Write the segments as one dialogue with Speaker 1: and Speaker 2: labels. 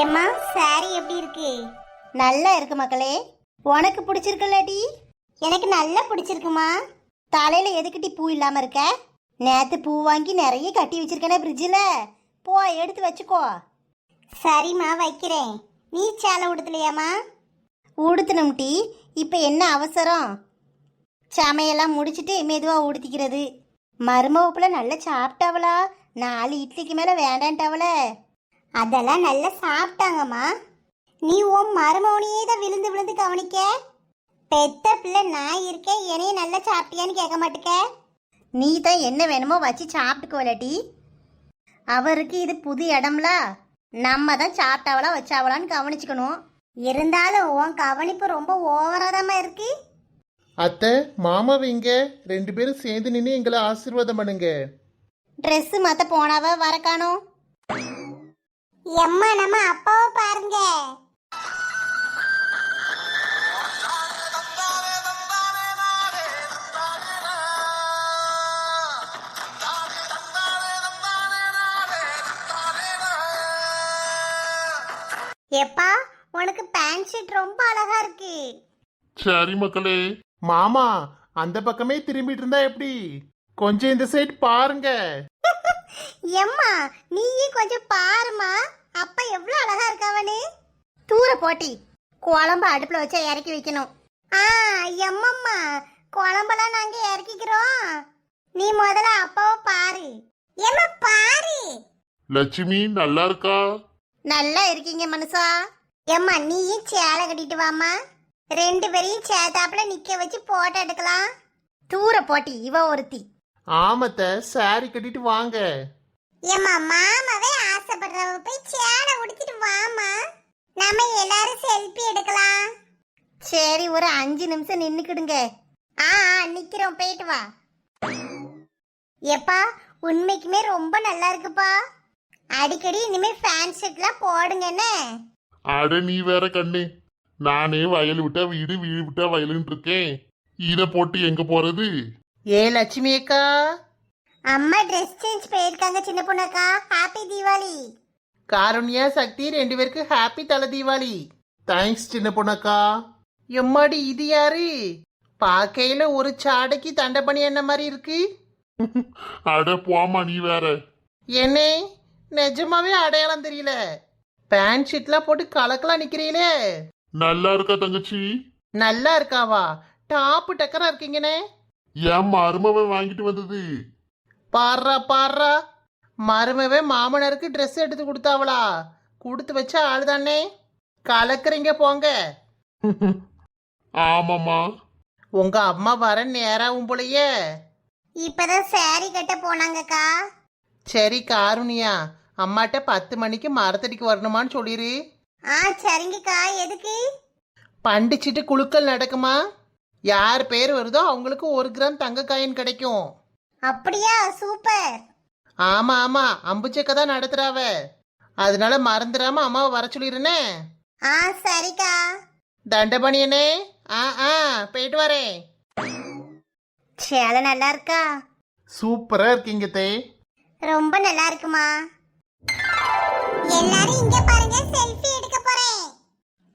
Speaker 1: ஏம்மா சாரி எப்படி இருக்கு? நல்லா இருக்கு மக்களே. உனக்கு பிடிச்சிருக்குல்லடி எனக்கு நல்லா பிடிச்சிருக்குமா. தலையில எதுக்கிட்டி பூ இல்லாம இருக்க? நேத்து பூ வாங்கி நிறைய கட்டி வச்சிருக்கேனே ஃப்ரிட்ஜில் போ எடுத்து வச்சுக்கோ. சரிம்மா வைக்கிறேன். நீ சேலை உடுத்தலையாம்மா? உடுத்தணும் டீ. இப்போ என்ன அவசரம்? சமையெல்லாம் முடிச்சிட்டு மெதுவாக உடுத்திக்கிறது. மருமவப்புல நல்லா சாப்பிட்டாவளா? நாலு இட்லிக்கு மேலே வேண்டான்ட்டாவல அதெல்லாம் நல்லா சாப்பிட்டாங்கம்மா. நீ உன் மருமவனையே தான் விழுந்து விழுந்து கவனிக்க. பெத்த பிள்ளை நான் இருக்கேன் என்னையும் நல்லா சாப்பிட்டியான்னு கேட்க மாட்டுக்க. நீ தான் என்ன வேணுமோ வச்சு சாப்பிட்டுக்கோலடி அவருக்கு இது புது இடம்ல. நம்ம தான் சாப்பிட்டாவளா வச்சாவளான்னு கவனிச்சுக்கணும். இருந்தாலும் உன் கவனிப்பு ரொம்ப ஓவராதாம்மா இருக்கு.
Speaker 2: அத்தை மாமாவை இங்க ரெண்டு பேரும் சேர்ந்து நின்று எங்களை ஆசீர்வாதம் பண்ணுங்க.
Speaker 1: ட்ரெஸ் மாத்த போனாவ வர காணோம். எம்மா நம்ம அப்பாவை பாருங்க. எப்பா உனக்கு பேண்ட் ஷர்ட் ரொம்ப அழகா இருக்கு.
Speaker 2: சரி மக்களே. மாமா அந்த பக்கமே திரும்பிட்டு இருந்தா எப்படி? கொஞ்சம் இந்த சைடு பாருங்க.
Speaker 1: எம்மா நீயே கொஞ்சம் பாருமா அப்பா எவ்வளவு அழகா இருக்காவனு தூர போட்டி. குழம்பு அடுப்புல வச்சா இறக்கி வைக்கணும். ஆ எம்மம்மா குழம்பெல்லாம் நாங்க இறக்கிக்கிறோம். நீ முதல்ல அப்பாவை பாரு. எம்மா பாரு.
Speaker 2: லட்சுமி நல்லா இருக்கா?
Speaker 1: நல்லா இருக்கீங்க மனுஷா. எம்மா நீயும் சேலை கட்டிட்டு வாமா ரெண்டு பேரையும் சேத்தாப்புல நிக்க வச்சு போட்டோ எடுக்கலாம். தூர போட்டி இவ ஒருத்தி.
Speaker 2: ஆமத்த சாரி கட்டிட்டு வாங்க.
Speaker 1: ஏம்மா மாமாவே ஆசைப்படுறவ போய் சேலை உடுத்திட்டு வாமா நாம எல்லாரும் செல்ஃபி எடுக்கலாம். சரி ஒரு அஞ்சு நிமிஷம் நின்னுக்கிடுங்க. ஆ ஆ, நிக்கிறோம் போயிட்டு வா. எப்பா உண்மைக்குமே ரொம்ப நல்லா இருக்குப்பா. அடிக்கடி இனிமே ஃபேன் ஷர்ட்லாம் போடுங்க என்ன?
Speaker 2: அட நீ வேற கண்ணு. நானே வயல் விட்டா வீடு வீடு விட்டா வயலுன்னு இருக்கேன். இத போட்டு எங்க போறது?
Speaker 3: ஏ லட்சுமி அக்கா.
Speaker 1: அம்மா ட்ரெஸ் சேஞ்ச் போயிருக்காங்க சின்ன பொண்ணக்கா ஹாப்பி தீபாவளி
Speaker 3: காருண்யா சக்தி ரெண்டு பேருக்கு ஹாப்பி தலை தீபாவளி.
Speaker 2: தேங்க்ஸ் சின்ன பொண்ணக்கா.
Speaker 3: எம்மாடி இது யாரு? பார்க்கையில ஒரு சாடைக்கு தண்டை பண்ணி என்ன மாதிரி இருக்கு?
Speaker 2: அட போமா நீ வேற.
Speaker 3: என்னே நிஜமாவே அடையாளம் தெரியல. பேண்ட் ஷீட்லாம் போட்டு கலக்கலாம் நிக்கிறீங்களே.
Speaker 2: நல்லா இருக்கா தங்கச்சி?
Speaker 3: நல்லா இருக்காவா? டாப்பு டக்கரா இருக்கீங்கண்ணே
Speaker 2: என் மருமவன் வாங்கிட்டு வந்தது?
Speaker 3: பாடுறா பாடுறா. மருமவே மாமனாருக்கு ட்ரெஸ் எடுத்து கொடுத்தாவளா? கொடுத்து வச்ச ஆள் தானே? கலக்குறீங்க போங்க.
Speaker 2: ஆமாம்மா.
Speaker 3: உங்க அம்மா வர நேராகும் போலயே.
Speaker 1: இப்பதான் saree கட்ட போனாங்கக்கா.
Speaker 3: சரி காருண்யா அம்மாட்ட பத்து மணிக்கு மரத்தடிக்கு வரணுமான்னு சொல்லிரு.
Speaker 1: ஆ சரிங்கக்கா. எதுக்கு?
Speaker 3: பண்டிச்சிட்டு குழுக்கள் நடக்குமா? யார் பேர் வருதோ அவங்களுக்கு ஒரு கிராம் தங்க காயின் கிடைக்கும்.
Speaker 1: அப்படியா? சூப்பர்.
Speaker 3: ஆமா ஆமா. அம்புச்சக்க தான் நடத்துறாவ. அதனால மறந்துடாம அம்மாவை வர சொல்லிருனே.
Speaker 1: ஆ சரிக்கா.
Speaker 3: தண்டபணியனே. ஆ ஆ போயிட்டு வரேன்
Speaker 1: சேலை நல்லா இருக்கா?
Speaker 2: சூப்பரா இருக்கீங்க தே.
Speaker 1: ரொம்ப நல்லா இருக்குமா? எல்லாரும் இங்க பாருங்க செல்ஃபி எடுக்க போறேன்.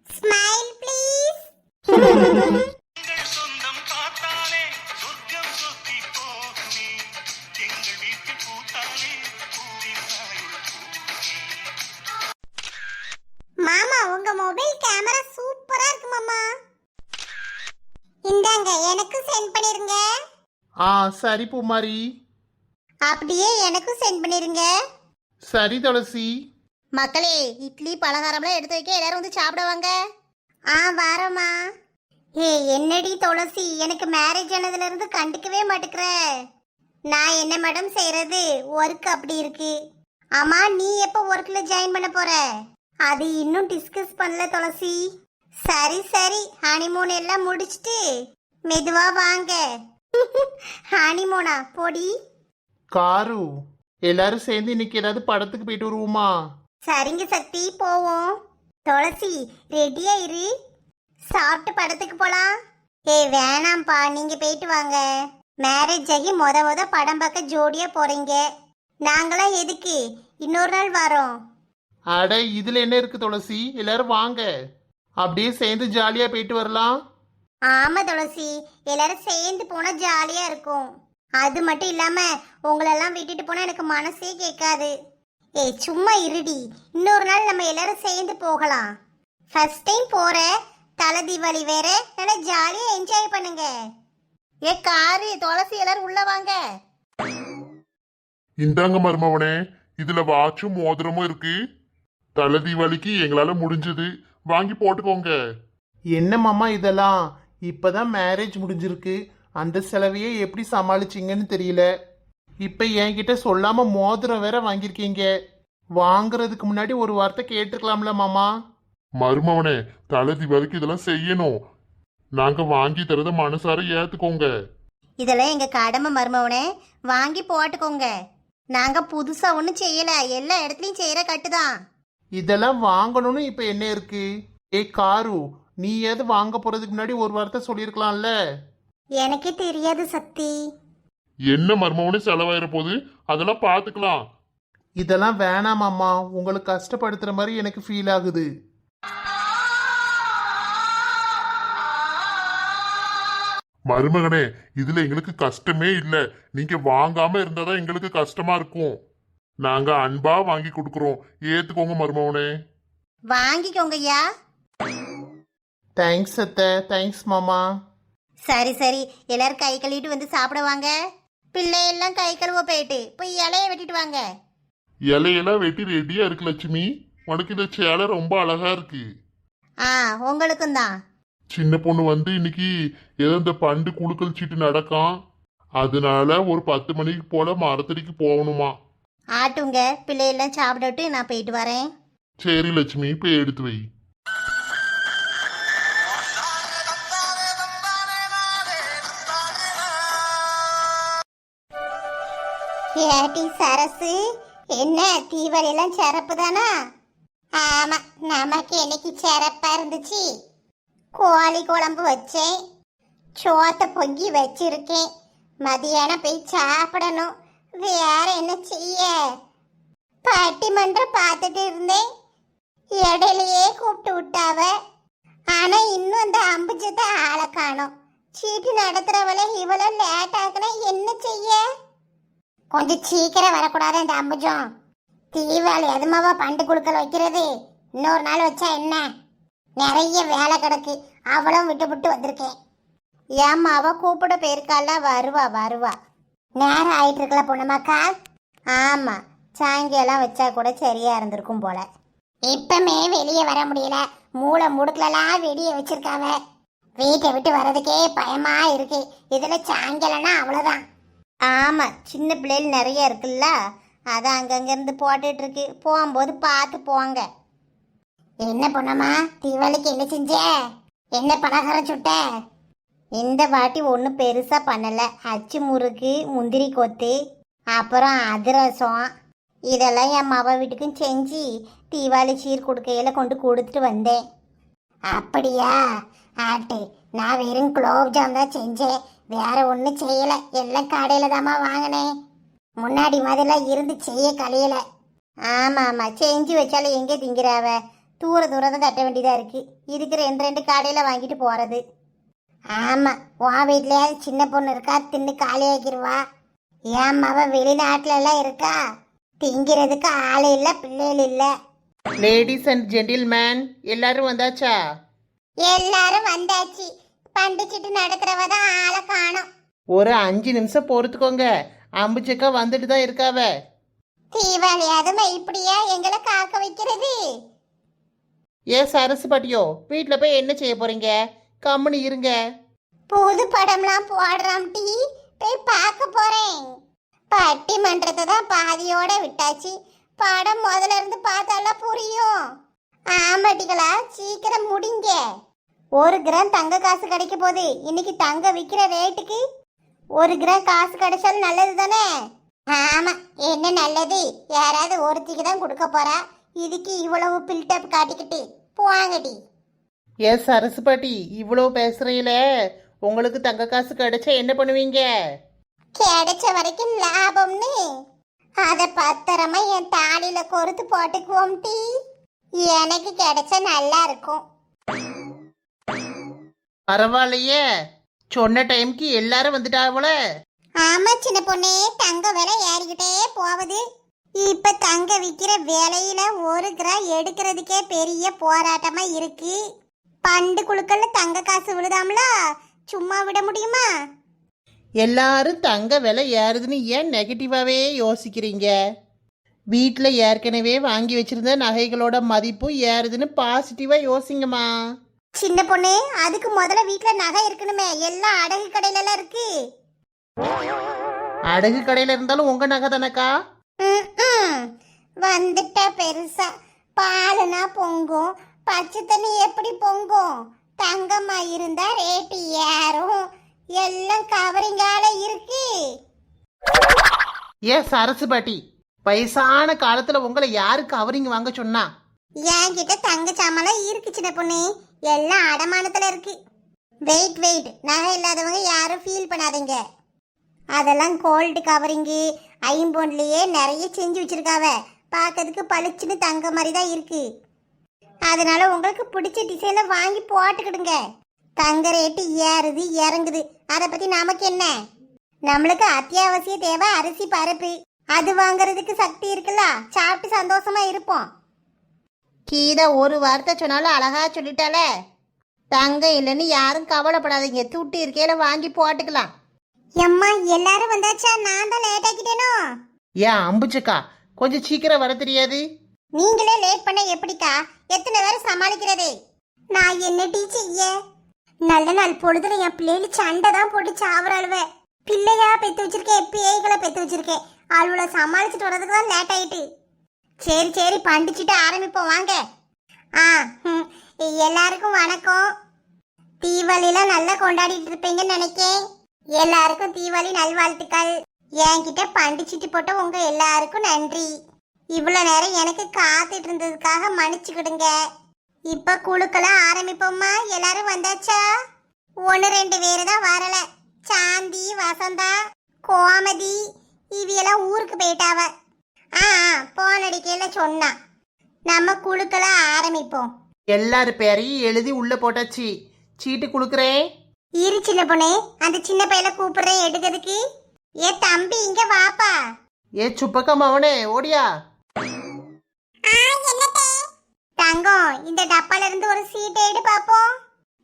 Speaker 1: Smile please. மொபைல் கேமரா சூப்பரா இருக்கு மாமா. இந்தாங்க எனக்கும் சென்ட் பண்ணிருங்க.
Speaker 2: ஆ சரி பூமாரி.
Speaker 1: அப்படியே எனக்கும் சென்ட் பண்ணிருங்க.
Speaker 2: சரி துளசி.
Speaker 1: மக்களே இட்லி பலகாரம்லாம் எடுத்து வைக்க எல்லாரும் வந்து சாப்பிடுவாங்க. ஆ வாரம்மா. ஏ என்னடி துளசி எனக்கு மேரேஜ் ஆனதுல இருந்து கண்டுக்கவே மாட்டேங்கிற நான் என்ன மேடம் செய்யறது ஒர்க் அப்படி இருக்கு. ஆமா நீ எப்போ ஒர்க்ல ஜாயின் பண்ண போற? அது இன்னும் டிஸ்கஸ் பண்ணல துளசி. சரி சரி ஹனிமூன் எல்லாம் முடிச்சிட்டு மெதுவா வாங்க. ஹனிமூனா பொடி.
Speaker 2: காரு எல்லாரும் சேர்ந்து இன்னைக்கு ஏதாவது படத்துக்கு போயிட்டு வருவோமா?
Speaker 1: சரிங்க சக்தி போவோம். துளசி ரெடியா இரு. சாப்பிட்டு படத்துக்கு போலாம். ஏய் வேணாம்ப்பா நீங்க போயிட்டு வாங்க. மேரேஜ் ஆகி மொத மொத படம் பார்க்க ஜோடியா போறீங்க. நாங்களாம் எதுக்கு? இன்னொரு நாள் வரோம்.
Speaker 3: அட இதுல என்ன இருக்கு துளசி? எல்லாரும் வாங்க. அப்படியே சேர்ந்து ஜாலியா போயிட்டு வரலாம்.
Speaker 1: ஆமா துளசி எல்லாரும் சேர்ந்து போனா ஜாலியா இருக்கும். அது மட்டும் இல்லாம உங்களெல்லாம் விட்டுட்டு போனா எனக்கு மனசே கேட்காது. ஏய் சும்மா இருடி. இன்னொரு நாள் நம்ம எல்லாரும் சேர்ந்து போகலாம். ஃபர்ஸ்ட் டைம் போற தலை தீபாவளி வேற நல்லா ஜாலியா என்ஜாய் பண்ணுங்க. ஏ காரு துளசி எல்லாரும் உள்ள வாங்க.
Speaker 2: இந்தாங்க மருமவனே இதுல வாட்சும் மோதிரமும் இருக்கு. தலை தீபாவளிக்கு எங்களால முடிஞ்சது. வாங்கி போட்டுக்கோங்க.
Speaker 3: என்ன மாமா இதெல்லாம்? இப்பதான் மேரேஜ் முடிஞ்சிருக்கு. அந்த செலவையே எப்படி சமாளிச்சீங்கன்னு தெரியல. இப்ப என்கிட்ட சொல்லாம மோதிரம் வேற வாங்கியிருக்கீங்க. வாங்குறதுக்கு முன்னாடி ஒரு வார்த்தை கேட்டுக்கலாம்ல மாமா.
Speaker 2: மருமவனே தலை தீபாவளிக்கு இதெல்லாம் செய்யணும். நாங்க வாங்கி தரத மனசார ஏத்துக்கோங்க.
Speaker 1: இதெல்லாம் எங்க கடமை மருமவனே. வாங்கி போட்டுக்கோங்க. நாங்க புதுசா ஒன்றும் செய்யல. எல்லா இடத்துலயும் செய்யற கட்டுதான்.
Speaker 3: இதெல்லாம் வாங்கணும்னு இப்ப என்ன இருக்கு? ஏ காரு நீ ஏது வாங்க போறதுக்கு முன்னாடி ஒரு வார்த்தை சொல்லியிருக்கலாம்ல.
Speaker 1: எனக்கே தெரியாது சக்தி.
Speaker 2: என்ன மருமவனே செலவாயிர போது அதெல்லாம் பாத்துக்கலாம்.
Speaker 3: இதெல்லாம் வேணாம் மாமா உங்களுக்கு கஷ்டப்படுத்துற மாதிரி எனக்கு ஃபீல் ஆகுது.
Speaker 2: மருமகனே இதுல எங்களுக்கு கஷ்டமே இல்ல. நீங்க வாங்காம இருந்தாதான் எங்களுக்கு கஷ்டமா இருக்கும். நாங்க அன்பா வாங்கி கொடுக்கறோம். ஏத்துக்கோங்க மருமவனே.
Speaker 1: வாங்கிக்கோங்க ஐயா
Speaker 3: தேங்க்ஸ் அத்தை. தேங்க்ஸ் மாமா.
Speaker 1: சரி சரி. எல்லாரும் கை கழுவிட்டு வந்து சாப்பிட வாங்க. பிள்ளை எல்லாம் கை கழுவ போயிட்டு போய் இலைய வெட்டிட்டு வாங்க.
Speaker 2: இலையெல்லாம் வெட்டி ரெடியா இருக்கு லட்சுமி. உனக்கு இந்த சேலை ரொம்ப அழகா இருக்கு.
Speaker 1: ஆ உங்களுக்கும் தான்.
Speaker 2: சின்ன பொண்ணு வந்து இன்னைக்கு ஏதோ இந்த பண்டு குழுக்கள் சீட்டு நடக்கும். அதனால ஒரு பத்து மணிக்கு போல மரத்தடிக்கு போகணுமா.
Speaker 1: ஆட்டுங்க பிள்ளையெல்லாம் சாப்பிடட்டு நான் போயிட்டு வரேன்.
Speaker 2: சரி லட்சுமி போய் எடுத்து வை.
Speaker 1: ஏட்டி சரசு என்ன தீபாவளி எல்லாம் சிறப்பு தானா ஆமா நமக்கு என்னைக்கு சிறப்பா இருந்துச்சு? கோழி குழம்பு வச்சேன். சோத்தை பொங்கி வச்சிருக்கேன். மதியானம் போய் சாப்பிடணும். வேற என்ன செய்ய? பட்டிமன்றம் பார்த்துட்டு இருந்தேன். இடையிலேயே கூப்பிட்டு விட்டாவ. ஆனா இன்னும் அந்த அம்புஜத்தை ஆளை காணும். சீட்டு நடத்துறவள இவ்வளோ லேட் ஆகுனா என்ன செய்ய? கொஞ்சம் சீக்கிரம் வரக்கூடாது இந்த அம்புஜம். தீவாளி எதுமாவா பண்டு குழுக்கள் வைக்கிறது? இன்னொரு நாள் வச்சா என்ன? நிறைய வேலை கிடக்கு. அவளும் விட்டு விட்டு வந்திருக்கேன் ஏம்மா கூப்பிட போயிருக்கால வருவா வருவா. நேரம் ஆயிட்டு இருக்கல பொண்ணுமாக்கா? ஆமா சாயங்காலம் வச்சா கூட சரியா இருந்திருக்கும் போல. இப்பமே வெளியே வர முடியல. மூளை முடுக்கலாம் வெளியே வச்சிருக்காவ. வீட்டை விட்டு வர்றதுக்கே பயமா இருக்கு. இதுல சாயங்காலம்னா அவ்வளவுதான். ஆமா சின்ன பிள்ளைகள் நிறைய இருக்குல்ல. அதை அங்கங்கிருந்து போட்டுட்டு இருக்கு போகும்போது பார்த்து போங்க. என்ன பொண்ணம்மா தீவாளிக்கு என்ன செஞ்ச? என்ன பலகாரம் சுட்ட? இந்த வாட்டி ஒன்றும் பெருசாக பண்ணலை. அச்சு முறுக்கு முந்திரி கொத்து அப்புறம் அதிரசம். இதெல்லாம் என் மவ வீட்டுக்கும் செஞ்சு தீபாவளி சீர் கொடுக்கையில் கொண்டு கொடுத்துட்டு வந்தேன். அப்படியா? ஆட்டு நான் வெறும் குலோப் ஜாம் தான் செஞ்சேன். வேற ஒன்றும் செய்யலை. எல்லாம் கடையில் தாம்மா வாங்கினேன். முன்னாடி மாதிரிலாம் இருந்து செய்ய கலையலை. ஆமாம் ஆமாம் செஞ்சு வச்சாலும் எங்கே திங்கிறாவ? தூர தூரம் தான் தட்ட வேண்டியதாக இருக்குது இதுக்கு ரெண்டு ரெண்டு கடையில் வாங்கிட்டு போகிறது ஆமாம் உன் வீட்லயாவது சின்ன பொண்ணு இருக்கா? தின்னு காலியாக்கிடுவா என் மவ வெளிநாட்டுல எல்லாம் இருக்கா? திங்கிறதுக்கு ஆள் இல்லை பிள்ளைகள் இல்லை.
Speaker 3: லேடிஸ் அண்ட் ஜென்டில்மேன் எல்லாரும் வந்தாச்சா?
Speaker 1: எல்லாரும் வந்தாச்சு. பண்டிச்சிட்டு நடக்கிறவ தான் ஆளை காணும்.
Speaker 3: ஒரு அஞ்சு நிமிஷம் பொறுத்துக்கோங்க. அம்புச்சக்கா வந்துட்டு தான் இருக்காவ.
Speaker 1: தீபாவளி அதுமா இப்படியா எங்களை காக்க வைக்கிறது?
Speaker 3: ஏ சரசு பாட்டியோ வீட்டில் போய் என்ன செய்ய போறீங்க? கம்முனு இருங்க.
Speaker 1: புது படம்லாம் போடுறாம் டி. போய் பார்க்க போறேன். பட்டிமன்றத்தை தான் பாதியோட விட்டாச்சு. படம் முதல்ல இருந்து பார்த்தாலாம் புரியும். ஆமாட்டிகளா சீக்கிரம் முடிங்க. ஒரு கிராம் தங்க காசு கிடைக்க போகுது. இன்னைக்கு தங்க விற்கிற ரேட்டுக்கு ஒரு கிராம் காசு கிடைச்சாலும் நல்லது தானே? ஆமா என்ன நல்லது? யாராவது ஒருத்திக்கு தான் கொடுக்க போறா. இதுக்கு இவ்வளவு பில்டப் காட்டிக்கிட்டு. போவாங்கடி
Speaker 3: ஏ சரசு பாட்டி இவ்வளோ பேசுறீல உங்களுக்கு தங்க காசு கிடைச்சா என்ன பண்ணுவீங்க?
Speaker 1: கிடைச்ச வரைக்கும் லாபம்னு. அத பத்திரமா என் தாலியில கொறுத்து போட்டுக்குவோம் டீ. எனக்கு கிடைச்சா நல்லா இருக்கும்.
Speaker 3: பரவாயில்லையே. சொன்ன டைம்க்கு எல்லாரும் வந்துட்டாவோல
Speaker 1: ஆமா சின்ன பொண்ணே. தங்க விலை ஏறிக்கிட்டே போகுது. இப்ப தங்க விக்கிற விலையில ஒரு கிராம் எடுக்கிறதுக்கே பெரிய போராட்டமா இருக்கு. பண்டு குழுக்கள்ல தங்க காசு விழுதாம்ல? சும்மா விட முடியுமா?
Speaker 3: எல்லாரும் தங்க விலை ஏறுதுன்னு ஏன் நெகட்டிவாகவே யோசிக்கிறீங்க? வீட்டில் ஏற்கனவே வாங்கி வச்சிருந்த நகைகளோட மதிப்பும் ஏறுதுன்னு பாசிட்டிவாக யோசிங்கம்மா.
Speaker 1: சின்ன பொண்ணு அதுக்கு முதல்ல வீட்ல நகை இருக்கணுமே. எல்லாம் அடகு கடையில எல்லாம் இருக்கு.
Speaker 3: அடகு கடையில் இருந்தாலும் உங்கள் நகை தானக்கா.
Speaker 1: வந்துட்டா பெருசா. பாலுனா பொங்கும் பச்சை தண்ணி எப்படி பொங்கும்? தங்கம்மா இருந்தா ரேட்டு ஏறும். எல்லாம் கவரிங்கால இருக்கு.
Speaker 3: ஏன் சரசு பாட்டி வயசான காலத்தில் உங்களை யாரு கவரிங் வாங்க சொன்னா?
Speaker 1: என்கிட்ட தங்க சாமான்லாம் இருக்கு சின்ன பொண்ணு. எல்லாம் அடமானத்துல இருக்கு. வெயிட் வெயிட் நகை இல்லாதவங்க யாரும் ஃபீல் பண்ணாதீங்க. அதெல்லாம் கோல்டு கவரிங்கு ஐம்பொன்லயே நிறைய செஞ்சு வச்சிருக்காவ. பார்க்கறதுக்கு பளிச்சுன்னு தங்க மாதிரி தான் இருக்கு. அதனால உங்களுக்கு பிடிச்ச டிசைன்ல வாங்கி போட்டுக்கிடுங்க. தங்க ரேட்டு ஏறுது இறங்குது. அதை பத்தி நமக்கு என்ன? நம்மளுக்கு அத்தியாவசிய தேவை அரிசி பருப்பு. அது வாங்குறதுக்கு சக்தி இருக்குல்ல? சாப்பிட்டு சந்தோஷமா இருப்போம். கீதா ஒரு வார்த்தை சொன்னாலும் அழகா சொல்லிட்டால தங்கம் இல்லைன்னு யாரும் கவலைப்படாதீங்க. துட்டு இருக்கையில வாங்கி போட்டுக்கலாம். எம்மா எல்லாரும் வந்தாச்சா? நான் தான் லேட் ஆக்கிட்டேனோ?
Speaker 3: ஏன் அம்புச்சக்கா கொஞ்சம் சீக்கிரம் வர தெரியாது?
Speaker 1: நீங்களே லேட் பண்ண எப்படிக்கா? எத்தனை பேரை சமாளிக்கிறதே? நான் என்ன செய்ய நல்ல நாள் பொழுதுல என் பிள்ளைகளு சண்டை தான் போட்டு சாவறாளுவ. பிள்ளையா பெத்து வச்சிருக்கேன் பேய்களை பெத்து வச்சிருக்கேன்? அவளை சமாளிச்சுட்டு வர்றதுக்கு தான் லேட் ஆயிட்டு. சரி சரி பண்டிச்சுட்டு ஆரம்பிப்போம் வாங்க. ஆ எல்லாருக்கும் வணக்கம். தீபாவளிலாம் நல்லா கொண்டாடிட்டு இருப்பீங்கன்னு நினைக்கேன் எல்லாருக்கும் தீபாவளி நல்வாழ்த்துக்கள். என்கிட்ட பண்டிச்சிட்டு போட்ட உங்க எல்லாருக்கும் நன்றி. இவ்வளோ நேரம் எனக்கு காத்துட்டு இருந்ததுக்காக மன்னிச்சுக்கிடுங்க. இப்ப குழுக்கெல்லாம் ஆரம்பிப்போம்மா. எல்லாரும் வந்தாச்சா? ஒன்று ரெண்டு பேர் தான் வரல. சாந்தி வசந்தா கோமதி இவையெல்லாம் ஊருக்கு போயிட்டாவ. ஆ ஆ, போன் அடிக்கையில சொன்னா. நம்ம குழுக்கெல்லாம் ஆரம்பிப்போம்.
Speaker 3: எல்லார் பேரையும் எழுதி உள்ள போட்டாச்சு. சீட்டு கொடுக்குறேன்
Speaker 1: இரு சின்ன பொண்ணே அந்த சின்ன பையல கூப்பிடுறேன் எடுக்கிறதுக்கு. ஏ தம்பி இங்க வாப்பா.
Speaker 3: ஏ சுப்பக்கா மவனே ஓடியா.
Speaker 1: தங்கம் இந்த டப்பால இருந்து ஒரு சீட்டை எடு பாப்போம்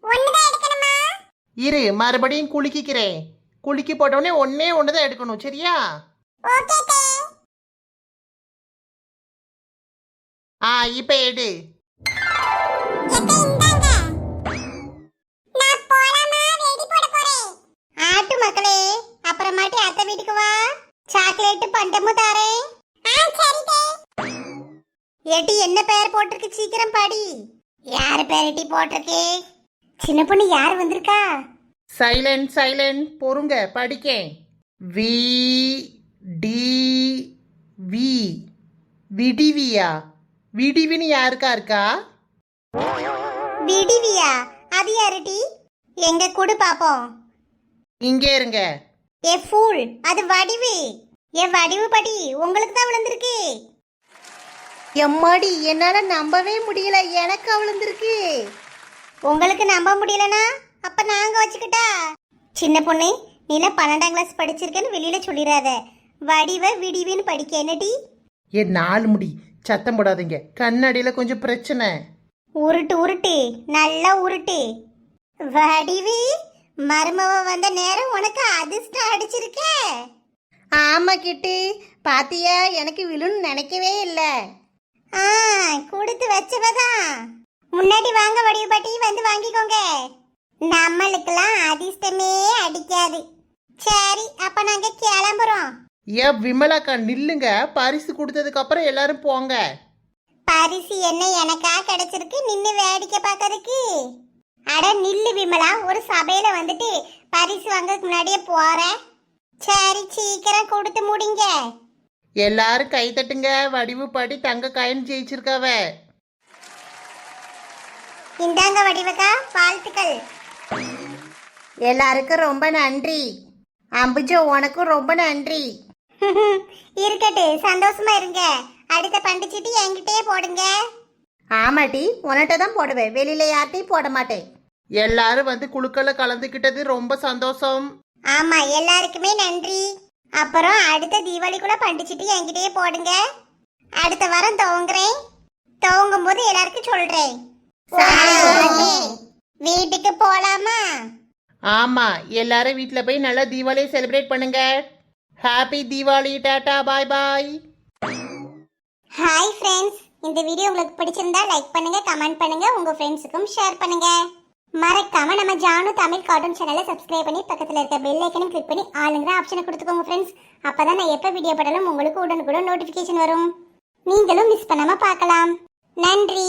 Speaker 1: ஒண்ணுதான் எடுக்கணுமா?
Speaker 3: இரு மறுபடியும் குலுக்கிக்கிறேன் குலுக்கி போட்டவுடனே ஒன்னே ஒன்று தான் எடுக்கணும் சரியா?
Speaker 1: ஓகே
Speaker 3: ஆ இப்போ எடு.
Speaker 1: ஆட்டு மக்களே அப்புறமாட்டி அத்தை வீட்டுக்கு வா. சாக்லேட் பண்டமும் தாரேன். ஏட்டி என்ன பேர் போட்டிருக்கு? சீக்கிரம் படி. யார் பேர் ஏட்டி போட்டிருக்கு? சின்ன பொண்ணு யார் வந்திருக்கா?
Speaker 3: சைலண்ட் சைலண்ட் பொறுங்க படிக்கேன். வி டி வி. விடிவியா? விடிவின்னு யாருக்கா இருக்கா?
Speaker 1: விடிவியா? அது யாருடி? எங்க கூடு பாப்போம்.
Speaker 3: இங்கே இருங்க.
Speaker 1: ஏ ஃபூல் அது வடிவு. ஏ வடிவு படி. உங்களுக்கு தான் விழுந்திருக்கு. எம்மாடி என்னால நம்பவே முடியல. எனக்கு விழுந்திருக்கு உங்களுக்கு நம்ப முடியலனா? அப்ப நாங்க வச்சுக்கிட்டா? சின்ன பொண்ணு நீல பன்னெண்டாம் கிளாஸ் படிச்சிருக்கேன்னு வெளியில சொல்லிடாத வடிவ விடிவுன்னு படிக்க. என்னடி?
Speaker 3: ஏ நாலு முடி. சத்தம் போடாதீங்க. கண்ணாடியில் கொஞ்சம் பிரச்சனை.
Speaker 1: உருட்டு உருட்டு. நல்லா உருட்டு. வடிவு மருமவ வந்த நேரம் உனக்கு அதிர்ஷ்டம் அடிச்சிருக்கே. ஆமா கிட்டு பாத்தியா? எனக்கு விழுன்னு நினைக்கவே இல்லை. ஆ கொடுத்து வச்சவதான் முன்னாடி வாங்க வடிவு பாட்டி வந்து வாங்கிக்கோங்க. நம்மளுக்கெல்லாம் அதிர்ஷ்டமே அடிக்காது. சரி அப்ப நாங்க கிளம்புறோம்.
Speaker 3: ஏ விமலாக்கா நில்லுங்க. பரிசு கொடுத்ததுக்கு அப்புறம் எல்லாரும் போங்க.
Speaker 1: பரிசு என்ன எனக்கா கிடைச்சிருக்கு? நின்னு வேடிக்கை பார்க்கறதுக்கு. அட நில்லு விமலா. ஒரு சபையில வந்துட்டு பரிசு வாங்கறதுக்கு முன்னாடியே போறேன். சரி சீக்கிரம் கொடுத்து முடிங்க.
Speaker 3: எல்லாரும் கை தட்டுங்க. வடிவு பாட்டி தங்க காயின் ஜெயிச்சிருக்காவ.
Speaker 1: இந்தாங்க வடிவக்கா வாழ்த்துக்கள். எல்லாருக்கும் ரொம்ப நன்றி. அம்புஜோ உனக்கும் ரொம்ப நன்றி. இருக்கட்டு சந்தோஷமா இருங்க. அடுத்த பண்டிச்சிட்டு என்கிட்டயே போடுங்க. ஆமாட்டி உன்கிட்ட தான் போடுவேன். வெளியில யார்ட்டையும் போட மாட்டேன்.
Speaker 3: எல்லாரும் வந்து குழுக்களை கலந்துக்கிட்டது ரொம்ப சந்தோஷம்.
Speaker 1: ஆமா எல்லாருக்குமே நன்றி. அப்புறம் அடுத்த தீபாவளிக்குள்ள பண்டிச்சிட்டு என்கிட்டயே போடுங்க. அடுத்த வாரம் துவங்குறேன் துவங்கும் போது எல்லாருக்கும் சொல்றேன். வீட்டுக்கு போலாமா?
Speaker 3: ஆமா எல்லாரும் வீட்டில் போய் நல்லா தீபாவளியை செலிப்ரேட் பண்ணுங்க. Happy Deepavali tata bye bye
Speaker 1: hi friends இந்த வீடியோ உங்களுக்கு பிடிச்சிருந்தா லைக் பண்ணுங்க கமெண்ட் பண்ணுங்க உங்க ஃப்ரெண்ட்ஸுக்கும் ஷேர் பண்ணுங்க. மறக்காம நம்ம ஜானு தமிழ் கார்ட்டூன் சேனலை சப்ஸ்கிரைப் பண்ணி பக்கத்தில் இருக்க பெல் ஐக்கனும் கிளிக் பண்ணி ஆளுங்கிற ஆப்ஷனை கொடுத்துக்கோங்க ஃப்ரெண்ட்ஸ் அப்பதான் நான் எப்போ வீடியோ போட்டாலும் உங்களுக்கு உடனுக்குடன் நோட்டிஃபிகேஷன் வரும். நீங்களும் மிஸ் பண்ணாமல் பார்க்கலாம். நன்றி.